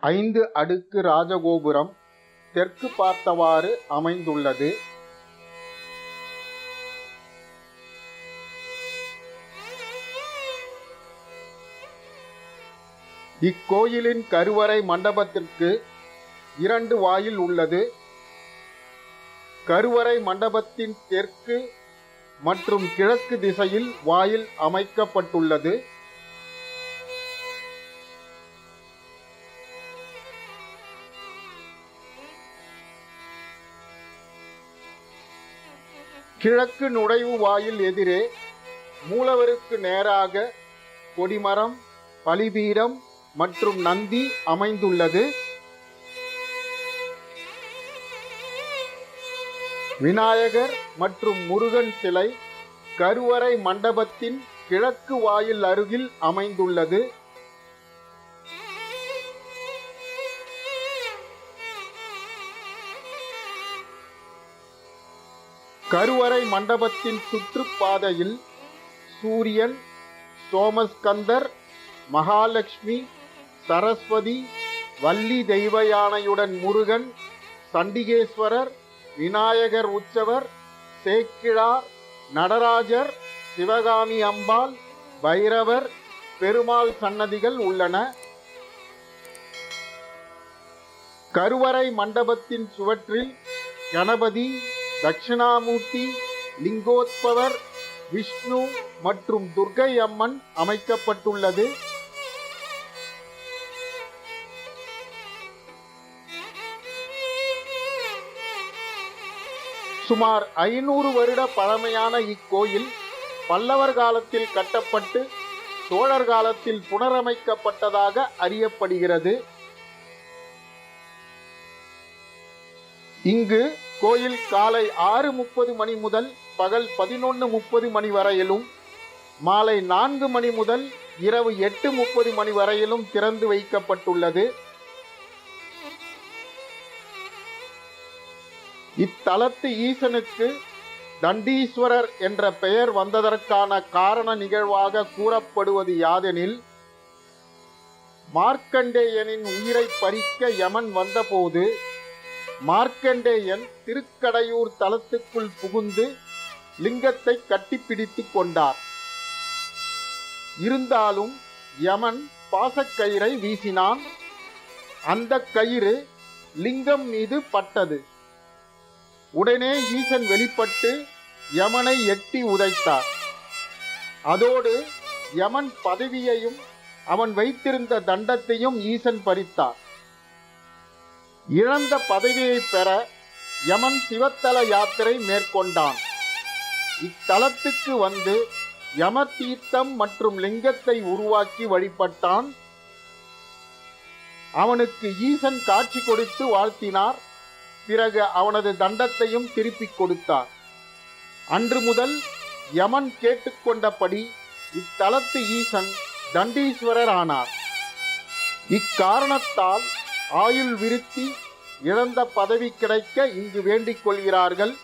ஐந்து அடுக்கு ராஜகோபுரம் தெற்கு பார்த்தவாறு அமைந்துள்ளது. இக்கோயிலின் கருவறை மண்டபத்திற்கு இரண்டு வாயில் உள்ளது. கருவறை மண்டபத்தின் தெற்கு மற்றும் கிழக்கு திசையில் வாயில் அமைக்கப்பட்டுள்ளது. கிழக்கு நுழைவு வாயில் எதிரே மூலவருக்கு நேராக கொடிமரம் பலிபீடம் மற்றும் நந்தி அமைந்துள்ளது. விநாயகர் மற்றும் முருகன் சிலை கருவறை மண்டபத்தின் கிழக்கு வாயில் அருகில் அமைந்துள்ளது. கருவறை மண்டபத்தின் சுற்றுப்பாதையில் சூரியன் சோமஸ்கந்தர் மகாலட்சுமி சரஸ்வதி வள்ளி தெய்வ யானையுடன் முருகன் சண்டிகேஸ்வரர் விநாயகர் உற்சவர் சேக்கிழார் நடராஜர் சிவகாமி அம்பாள் பைரவர் பெருமாள் சன்னதிகள் உள்ளன. கருவறை மண்டபத்தின் சுவற்றில் கணபதி தட்சிணாமூர்த்தி லிங்கோத்பவர் விஷ்ணு மற்றும் துர்கை அம்மன் அமைக்கப்பட்டுள்ளது. சுமார் ஐநூறு வருட பழமையான இக்கோயில் பல்லவர் காலத்தில் கட்டப்பட்டு சோழர் காலத்தில் புனரமைக்கப்பட்டதாக அறியப்படுகிறது. இங்கு கோயில் காலை ஆறு முப்பது மணி முதல் பகல் பதினொன்று முப்பது மணி வரையிலும் மாலை நான்கு மணி முதல் இரவு எட்டு முப்பது மணி வரையிலும் திறந்து வைக்கப்பட்டுள்ளது. இத்தலத்து ஈசனுக்கு தண்டீஸ்வரர் என்ற பெயர் வந்ததற்கான காரண நிகழ்வாக கூறப்படுவது யாதெனில் மார்க்கண்டேயனின் உயிரை பறிக்க யமன் வந்தபோது மார்க்கண்டேயன் திருக்கடையூர் தலத்துக்குள் புகுந்து லிங்கத்தை கட்டிப்பிடித்து கொண்டார். இருந்தாலும் யமன் பாசக்கயிறை வீசினான். அந்த கயிறு லிங்கம் மீது பட்டது. உடனே ஈசன் வெளிப்பட்டு யமனை எட்டி உதைத்தார். அதோடு யமன் பதவியையும் அவன் வைத்திருந்த தண்டத்தையும் ஈசன் பறித்தார். இழந்த பதவியை பெற யமன் சிவத்தல யாத்திரை மேற்கொண்டான். இத்தலத்துக்கு வந்து யம தீர்த்தம் மற்றும் லிங்கத்தை உருவாக்கி வழிபட்டான். அவனுக்கு ஈசன் காட்சி கொடுத்து வாழ்த்தினார். பிறகு அவனது தண்டத்தையும் திருப்பிக் கொடுத்தார். அன்று முதல் யமன் கேட்டுக்கொண்டபடி இத்தலத்து ஈசன் தண்டீஸ்வரர் ஆனார் இக்காரணத்தால் ஆயுள் விருத்தி இழந்த பதவி கிடைக்க இங்கு வேண்டிக் கொள்கிறார்கள்.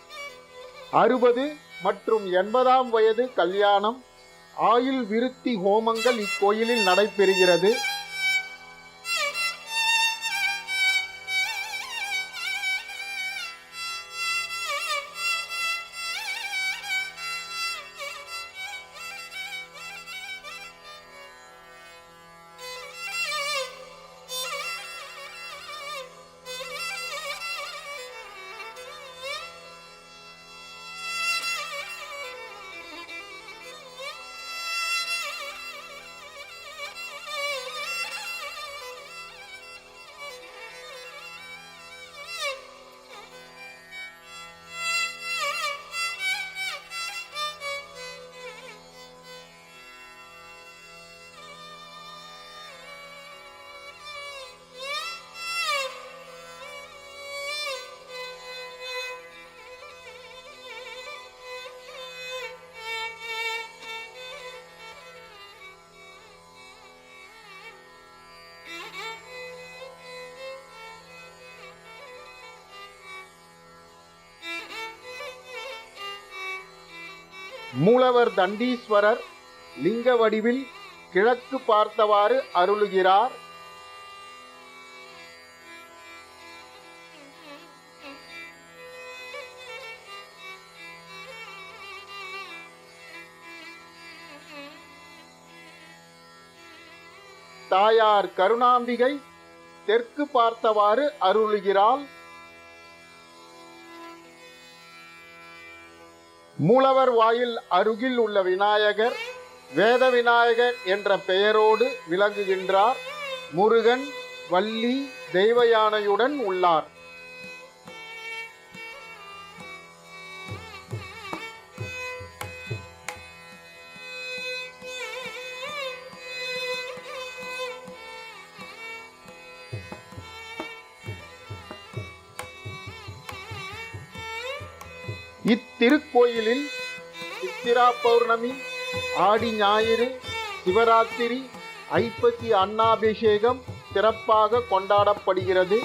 அறுபது மற்றும் எண்பதாம் வயது கல்யாணம் ஆயுள் விருத்தி ஹோமங்கள் இக்கோயிலில் நடைபெறுகிறது. மூலவர் தண்டீஸ்வரர் லிங்க வடிவில் கிழக்கு பார்த்தவாறு அருளுகிறார். தாயார் கருணாம்பிகை தெற்கு பார்த்தவாறு அருளுகிறாள். மூலவர் வாயில் அருகில் உள்ள விநாயகர் வேத விநாயகர் என்ற பெயரோடு விளங்குகின்றார். முருகன் வள்ளி தெய்வ யானையுடன் உள்ளார். இத்திருக்கோயிலில் சித்திரா பௌர்ணமி ஆடி ஞாயிறு சிவராத்திரி ஐப்பசி அன்னாபிஷேகம் சிறப்பாக கொண்டாடப்படுகிறது.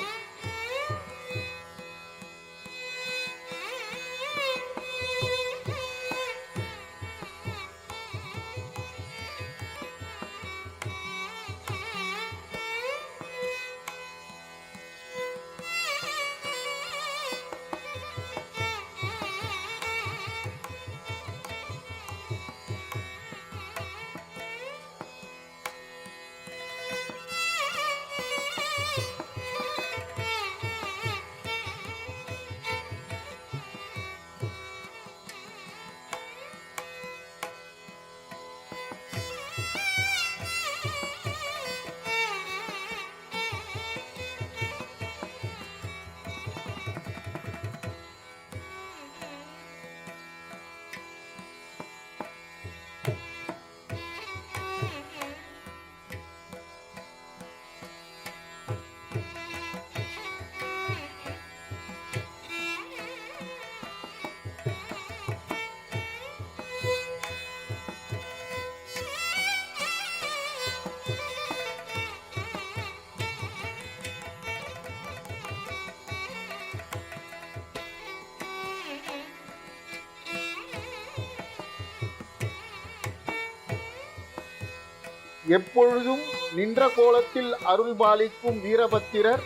எப்பொழுதும் நின்ற கோலத்தில் அருள்பாலிக்கும் வீரபத்திரர்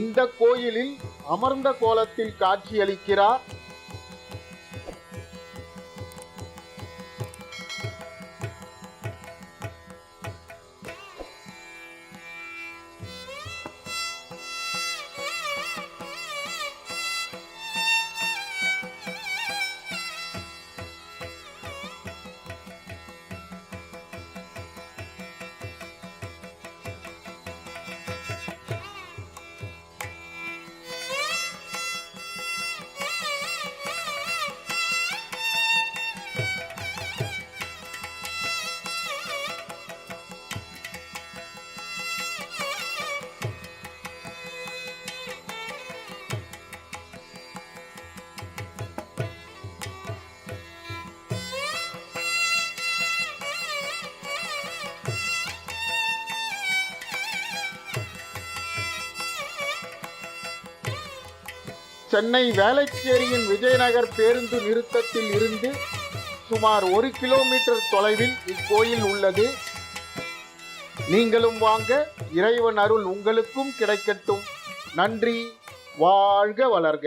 இந்த கோயிலில் அமர்ந்த கோலத்தில் காட்சியளிக்கிறார். சென்னை வேலைச்சேரியின் விஜயநகர் பேருந்து நிறுத்தத்தில் இருந்து சுமார் ஒரு கிலோமீட்டர் தொலைவில் இக்கோயில் உள்ளது. நீங்களும் வாங்க இறைவன் அருள் உங்களுக்கும் கிடைக்கட்டும். நன்றி வாழ்க வளர்க.